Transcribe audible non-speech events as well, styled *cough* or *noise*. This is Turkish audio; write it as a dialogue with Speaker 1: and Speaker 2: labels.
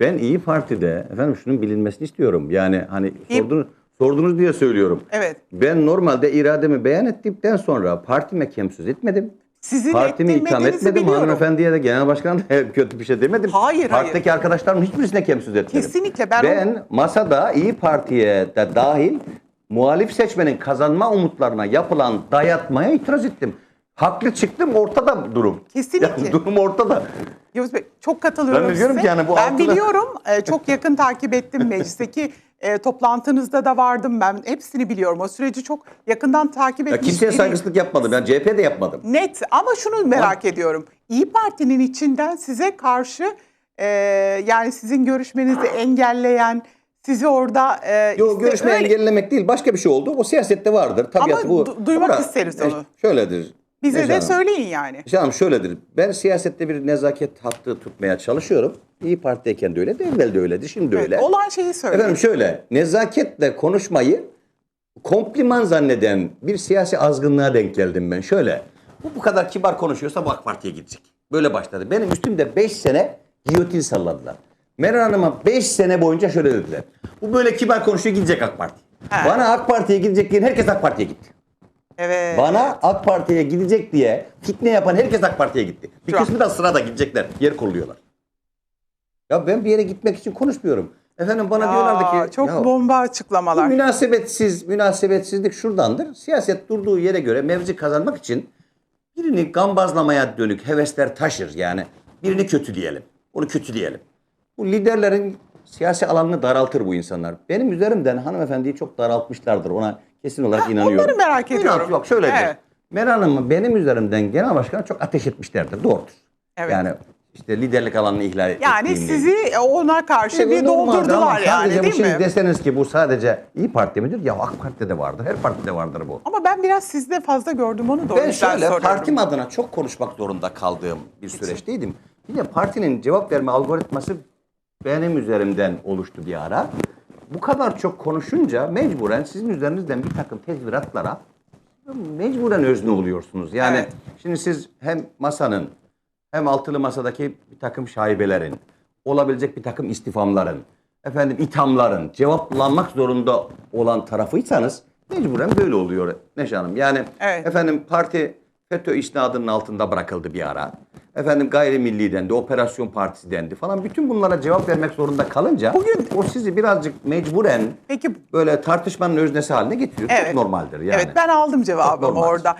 Speaker 1: Ben İyi Parti'de efendim şunun bilinmesini istiyorum. Yani hani
Speaker 2: İyi-
Speaker 1: sordunuz, sordunuz diye söylüyorum.
Speaker 2: Evet.
Speaker 1: Ben normalde irademi beyan ettikten sonra partime kemsüz etmedim.
Speaker 2: Sizin
Speaker 1: Partimi itham
Speaker 2: ettirmediğinizi
Speaker 1: etmedim.
Speaker 2: biliyorum.
Speaker 1: Hanımefendiye de genel başkana da *laughs* kötü bir şey demedim.
Speaker 2: Hayır,
Speaker 1: Partideki arkadaşlarımın hiçbirisine kemsüz etmedim.
Speaker 2: Kesinlikle, ben
Speaker 1: Ben masada İyi Parti'ye de dahil muhalif seçmenin kazanma umutlarına yapılan dayatmaya itiraz ettim. Haklı çıktım ortada durum.
Speaker 2: Kesinlikle.
Speaker 1: Yani *laughs* durum ortada.
Speaker 2: Yavuz Bey çok katılıyorum
Speaker 1: Ben de diyorum
Speaker 2: size.
Speaker 1: ki yani bu
Speaker 2: ben
Speaker 1: altılı-
Speaker 2: biliyorum. e, çok yakın takip ettim meclisteki *laughs* e, toplantınızda da vardım ben. Hepsini biliyorum. O süreci çok yakından takip
Speaker 1: Ya
Speaker 2: etmiş
Speaker 1: kimseye
Speaker 2: biriyim.
Speaker 1: saygısızlık yapmadım. Ben CHP'de yapmadım.
Speaker 2: Net ama şunu merak ediyorum. İyi Parti'nin içinden size karşı e, yani sizin görüşmenizi engelleyen, sizi orada e,
Speaker 1: Yok
Speaker 2: işte
Speaker 1: görüşme
Speaker 2: öyle-
Speaker 1: engellemek değil başka bir şey oldu. O siyasette vardır. Tabiatı
Speaker 2: Ama
Speaker 1: bu.
Speaker 2: du- duymak
Speaker 1: Ama,
Speaker 2: isteriz
Speaker 1: e,
Speaker 2: onu.
Speaker 1: Şöyledir.
Speaker 2: Bize
Speaker 1: Necla
Speaker 2: de
Speaker 1: Hanım.
Speaker 2: söyleyin yani.
Speaker 1: Canım şöyledir. Ben siyasette bir nezaket hattı tutmaya çalışıyorum. İyi Parti'deyken de öyle, evvel de öyleydi, şimdi
Speaker 2: Evet,
Speaker 1: öyle.
Speaker 2: olan şeyi söyleyin.
Speaker 1: Efendim şöyle, nezaketle konuşmayı kompliman zanneden bir siyasi azgınlığa denk geldim ben. Şöyle, bu bu kadar kibar konuşuyorsa bu AK Parti'ye gidecek. Böyle başladı. Benim üstümde 5 sene giyotin salladılar. Meral Hanım'a 5 sene boyunca şöyle dediler. Bu böyle kibar konuşuyor gidecek AK Parti.
Speaker 2: He.
Speaker 1: Bana AK Parti'ye gidecek diyen herkes AK Parti'ye gitti.
Speaker 2: Evet.
Speaker 1: Bana AK Parti'ye gidecek diye fitne yapan herkes AK Parti'ye gitti. Bir
Speaker 2: Şu an-
Speaker 1: kısmı da sırada gidecekler. Yer kolluyorlar. Ya ben bir yere gitmek için konuşmuyorum. Efendim bana diyorlardı
Speaker 2: Aa,
Speaker 1: ki
Speaker 2: çok
Speaker 1: ya,
Speaker 2: bomba
Speaker 1: bu
Speaker 2: açıklamalar.
Speaker 1: münasebetsiz, münasebetsizlik şuradandır. Siyaset durduğu yere göre mevzi kazanmak için birini gambazlamaya dönük hevesler taşır. Yani birini kötü diyelim. Onu kötü diyelim. Bu liderlerin siyasi alanını daraltır bu insanlar. Benim üzerimden hanımefendiyi çok daraltmışlardır. Ona kesin olarak inanıyorum.
Speaker 2: onları merak
Speaker 1: İnan-
Speaker 2: ediyorum.
Speaker 1: Yok şöyledir.
Speaker 2: Evet.
Speaker 1: Meral Hanım'ı benim üzerimden genel başkana çok ateş etmişlerdir. Doğrudur.
Speaker 2: Evet.
Speaker 1: Yani işte liderlik alanını ihlal
Speaker 2: Yani
Speaker 1: ettiğimle
Speaker 2: sizi ona karşı
Speaker 1: Evet,
Speaker 2: bir doldurdular yani değil
Speaker 1: şimdi
Speaker 2: mi?
Speaker 1: deseniz ki bu sadece İyi Parti midir? Ya AK Parti'de de vardır. Her partide vardır bu.
Speaker 2: Ama ben biraz sizde fazla gördüm onu da
Speaker 1: Ben şöyle
Speaker 2: soruyorum.
Speaker 1: partim adına çok konuşmak zorunda kaldığım bir süreçteydim. Bir de partinin cevap verme algoritması benim üzerimden oluştu bir ara. Bu kadar çok konuşunca mecburen sizin üzerinizden bir takım tezviratlara mecburen özne oluyorsunuz. Yani
Speaker 2: Evet.
Speaker 1: şimdi siz hem masanın hem altılı masadaki bir takım şaibelerin, olabilecek bir takım istifamların, efendim ithamların cevaplanmak zorunda olan tarafıysanız mecburen böyle oluyor Neşe Hanım. Yani
Speaker 2: Evet.
Speaker 1: efendim parti FETÖ isnadının altında bırakıldı bir ara. Efendim gayrimilli dendi, operasyon partisi dendi falan. Bütün bunlara cevap vermek zorunda kalınca
Speaker 2: Bugün-
Speaker 1: o sizi birazcık mecburen
Speaker 2: Peki
Speaker 1: böyle tartışmanın öznesi haline getiriyor.
Speaker 2: Evet.
Speaker 1: Çok normaldir yani.
Speaker 2: evet ben aldım cevabımı orada.